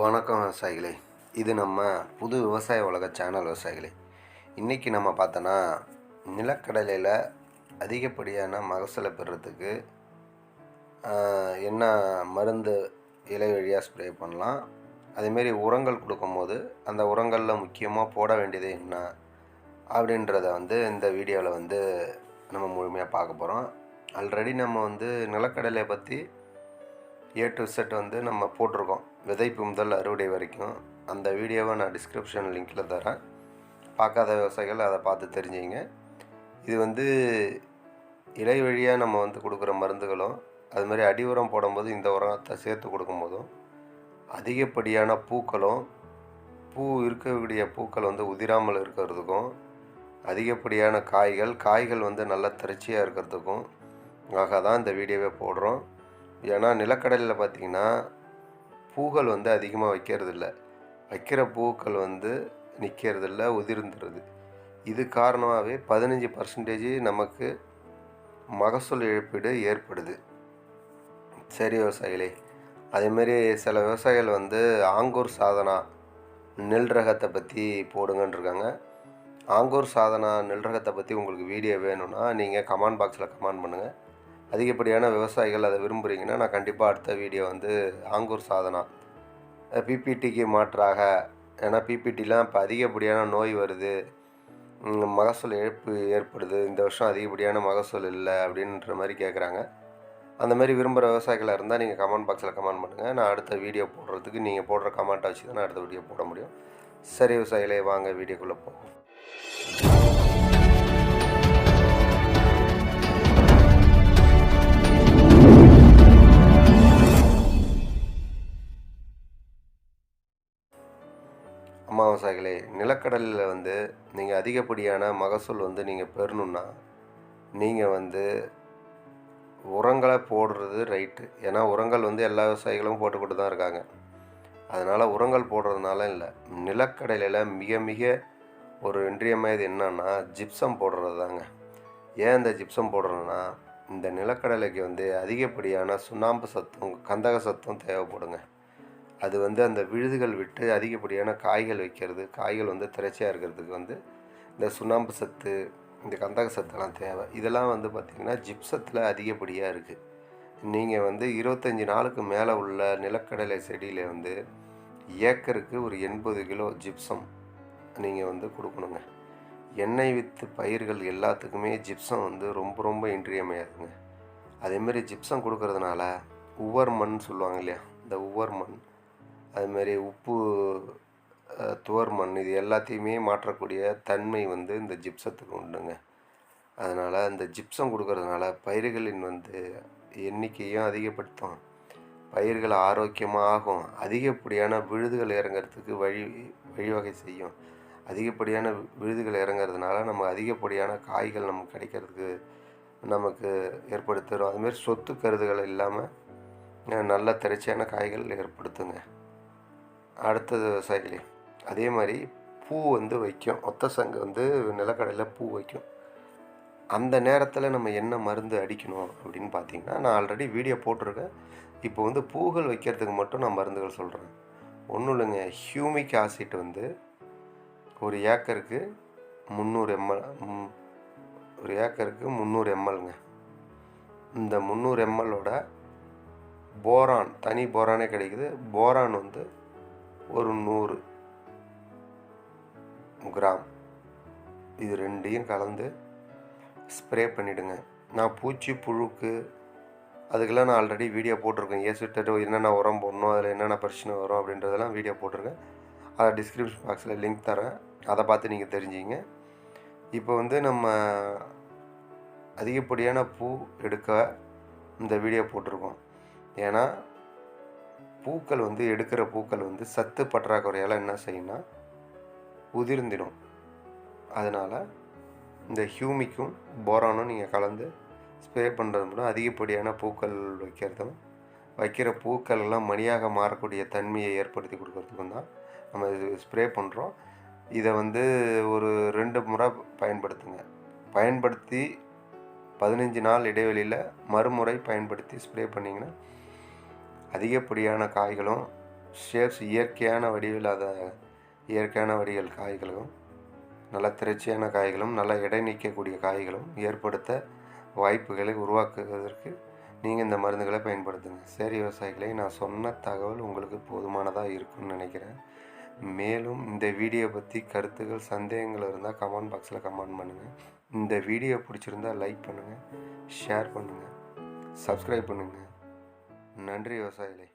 வணக்கம் விவசாயிகளே. இது நம்ம புது விவசாய உலக சேனல் விவசாயிகளே. இன்றைக்கி நம்ம பார்த்தோன்னா நிலக்கடலையில் அதிகப்படியான மகசூலை பெறுறதுக்கு என்ன மருந்து இலை வழியாக ஸ்ப்ரே பண்ணலாம். அதேமாரி உரங்கள் கொடுக்கும்போது அந்த உரங்களில் முக்கியமாக போட வேண்டியது என்ன அப்படின்றத வந்து இந்த வீடியோவில் வந்து நம்ம முழுமையாக பார்க்க போகிறோம் ஆல்ரெடி நம்ம வந்து நிலக்கடலையை பற்றி ஏ டு செட் வந்து நம்ம போட்டிருக்கோம். விதைப்பு முதல் அறுவடை வரைக்கும் அந்த வீடியோவை நான் டிஸ்கிரிப்ஷன் லிங்கில் தரேன். பார்க்காத விவசாயிகள் அதை பார்த்து தெரிஞ்சுங்க. இது வந்து இலை வழியாக நம்ம வந்து கொடுக்குற மருந்துகளும் அது மாதிரி அடி உரம் போடும்போது இந்த உரத்தை சேர்த்து கொடுக்கும்போதும் அதிகப்படியான பூக்களும் பூ இருக்கக்கூடிய பூக்கள் வந்து உதிராமல் இருக்கிறதுக்கும் அதிகப்படியான காய்கள் காய்கள் வந்து நல்லா திரட்சியாக இருக்கிறதுக்கும் ஆக தான் இந்த வீடியோவே போடுறோம். ஏன்னா நிலக்கடலில் பார்த்திங்கன்னா பூக்கள் வந்து அதிகமாக வைக்கிறதில்ல. வைக்கிற பூக்கள் வந்து நிற்கிறதில்ல உதிர்ந்துடுது இது காரணமாகவே பதினஞ்சு பர்சன்டேஜ் நமக்கு மகசூல் இழப்பீடு ஏற்படுது. சரி விவசாயிகளே அதேமாரி சில விவசாயிகள் வந்து ஆங்கூர் சாதனா நெல் ரகத்தை பற்றி போடுங்கன்னு இருக்காங்க ஆங்கூர் சாதனா நெல் ரகத்தை பற்றி உங்களுக்கு வீடியோ வேணும்னா நீங்கள் கமெண்ட் பாக்ஸில் கமெண்ட் பண்ணுங்கள் அதிகப்படியான விவசாயிகள் அதை விரும்புகிறீங்கன்னா நான் கண்டிப்பாக அடுத்த வீடியோ வந்து ஆங்கூர் சாதனா பிபிடிக்கு மாற்றாக. ஏன்னா பிபிடிலாம் இப்போ அதிகப்படியான நோய் வருது. மகசூல் இழப்பு ஏற்படுது. இந்த வருஷம் அதிகப்படியான மகசூல் இல்லை அப்படின்ற மாதிரி கேட்குறாங்க அந்த மாதிரி விரும்புகிற விவசாயிகளாக இருந்தால் நீங்கள் கமெண்ட் பாக்ஸில் கமெண்ட் பண்ணுங்கள் நான் அடுத்த வீடியோ போடுறதுக்கு நீங்கள் போடுற கமெண்ட்டை வச்சு தான் நான் அடுத்த வீடியோ போட முடியும். சரி விவசாயிகளே வாங்க வீடியோக்குள்ளே போகும் விவசாயிகளே நிலக்கடலில் வந்து நீங்கள் அதிகப்படியான மகசூல் வந்து நீங்கள் பெறணுன்னா நீங்கள் வந்து உரங்களை போடுறது ரைட்டு ஏன்னா உரங்கள் வந்து எல்லா விவசாயிகளும் போட்டுக்கிட்டு தான் இருக்காங்க. அதனால் உரங்கள் போடுறதுனால இல்லை நிலக்கடலையில் மிக மிக ஒரு இன்றியமையது என்னன்னா ஜிப்சம் போடுறது தாங்க. ஏன் இந்த ஜிப்சம் போடுறோன்னா இந்த நிலக்கடலைக்கு வந்து அதிகப்படியான சுண்ணாம்பு சத்தும் கந்தக சத்தும் தேவைப்படுங்க. அது வந்து அந்த விழுதுகள் விட்டு அதிகப்படியான காய்கள் வைக்கிறது காய்கள் வந்து திரைச்சியாக இருக்கிறதுக்கு வந்து இந்த சுண்ணாம்பு சத்து இந்த கந்தக சத்தெல்லாம் தேவை. இதெல்லாம் வந்து பார்த்திங்கன்னா ஜிப்சத்தில் அதிகப்படியாக இருக்குது நீங்கள் வந்து இருபத்தஞ்சி நாளுக்கு மேலே உள்ள நிலக்கடலை செடியில் வந்து ஏக்கருக்கு ஒரு எண்பது கிலோ ஜிப்சம் நீங்கள் வந்து கொடுக்கணுங்க. எண்ணெய் வித்து பயிர்கள் எல்லாத்துக்குமே ஜிப்சம் வந்து ரொம்ப ரொம்ப இன்றியமையாதுங்க. அதேமாரி ஜிப்சம் கொடுக்கறதுனால உவர் மண் சொல்லுவாங்க இல்லையா? இந்த உவர் மண். அதுமாரி உப்பு துவர் மண் இது எல்லாத்தையுமே மாற்றக்கூடிய தன்மை வந்து இந்த ஜிப்சத்துக்கு உண்டுங்க. அதனால் அந்த ஜிப்சம் கொடுக்கறதுனால பயிர்களின் வந்து எண்ணிக்கையும் அதிகப்படுத்தும். பயிர்கள் ஆரோக்கியமாக ஆகும். அதிகப்படியான விழுதுகள் இறங்கிறதுக்கு வழி வழிவகை செய்யும். அதிகப்படியான விழுதுகள் இறங்கிறதுனால நம்ம அதிகப்படியான காய்கள் நமக்கு கிடைக்கிறதுக்கு நமக்கு ஏற்படுத்துகிறோம் அதுமாரி சொத்து கருதுகள் இல்லாமல் நல்ல திரைச்சியான காய்கள் ஏற்படுத்துங்க. அடுத்தது விவசாயிகளே அதே மாதிரி பூ வந்து வைக்கும். ஒத்த சங்கு வந்து நிலக்கடையில் பூ வைக்கும். அந்த நேரத்தில் நம்ம என்ன மருந்து அடிக்கணும் அப்படின்னு பார்த்தீங்கன்னா நான் ஆல்ரெடி வீடியோ போட்டிருக்கேன். இப்போ வந்து பூகள் வைக்கிறதுக்கு மட்டும் நான் மருந்துகள் சொல்கிறேன் ஒன்றும் இல்லைங்க ஹியூமிக் ஆசிட் வந்து ஒரு ஏக்கருக்கு முந்நூறு எம்எல் ஒரு ஏக்கருக்கு முந்நூறு எம்எல்ங்க இந்த முந்நூறு எம்எல்லோட போரான் தனி போரானே கிடைக்குது. போரான் வந்து ஒரு நூறு கிராம். இது ரெண்டையும் கலந்து ஸ்ப்ரே பண்ணிவிடுங்க நான் பூச்சி புழுக்கு அதுக்கெல்லாம் நான் ஆல்ரெடி வீடியோ போட்டிருக்கேன். ஏசுட்டோ என்னென்ன உரம் போடணும் அதில் என்னென்ன பிரச்சனை வரும் அப்படின்றதெல்லாம் வீடியோ போட்டிருக்கேன். அதை டிஸ்கிரிப்ஷன் பாக்ஸில் லிங்க் தரேன். அதை பார்த்து நீங்கள் தெரிஞ்சிங்க இப்போ வந்து நம்ம அதிகப்படியான பூ எடுக்க இந்த வீடியோ போட்டிருக்கோம். ஏன்னா பூக்கள் வந்து எடுக்கிற பூக்கள் வந்து சத்து பற்றாக்குறையால் என்ன செய்யும்னா உதிர்ந்திடும். அதனால் இந்த ஹியூமிக்கும் போரானும் நீங்கள் கலந்து ஸ்ப்ரே பண்ணுறது மூலம் அதிகப்படியான பூக்கள் வைக்கிறதும் வைக்கிற பூக்கள் எல்லாம் மணியாக மாறக்கூடிய தன்மையை ஏற்படுத்தி கொடுக்கறதுக்கும் தான் நம்ம இது ஸ்ப்ரே பண்ணுறோம் இதை வந்து ஒரு ரெண்டு முறை பயன்படுத்துங்க. பயன்படுத்தி பதினஞ்சு நாள் இடைவெளியில் மறுமுறை பயன்படுத்தி ஸ்ப்ரே பண்ணிங்கன்னா அதிகப்படியான காய்களும் ஷேப்ஸ் இயற்கையான வடிவில் அதை இயற்கையான வடிகள் காய்களும் நல்ல திரட்சியான காய்களும் நல்ல இடை நீக்கக்கூடிய காய்களும் ஏற்படுத்த வாய்ப்புகளை உருவாக்குவதற்கு நீங்கள் இந்த மருந்துகளை பயன்படுத்துங்க. சரி விவசாயிகளை நான் சொன்ன தகவல் உங்களுக்கு போதுமானதாக இருக்கும்னு நினைக்கிறேன். மேலும் இந்த வீடியோ பற்றி கருத்துக்கள் சந்தேகங்கள் இருந்தால் கமெண்ட் பாக்ஸில் கமெண்ட் பண்ணுங்கள் இந்த வீடியோ பிடிச்சிருந்தா லைக் பண்ணுங்கள் ஷேர் பண்ணுங்கள் சப்ஸ்கிரைப் பண்ணுங்கள் நன்றி விவசாயிகளே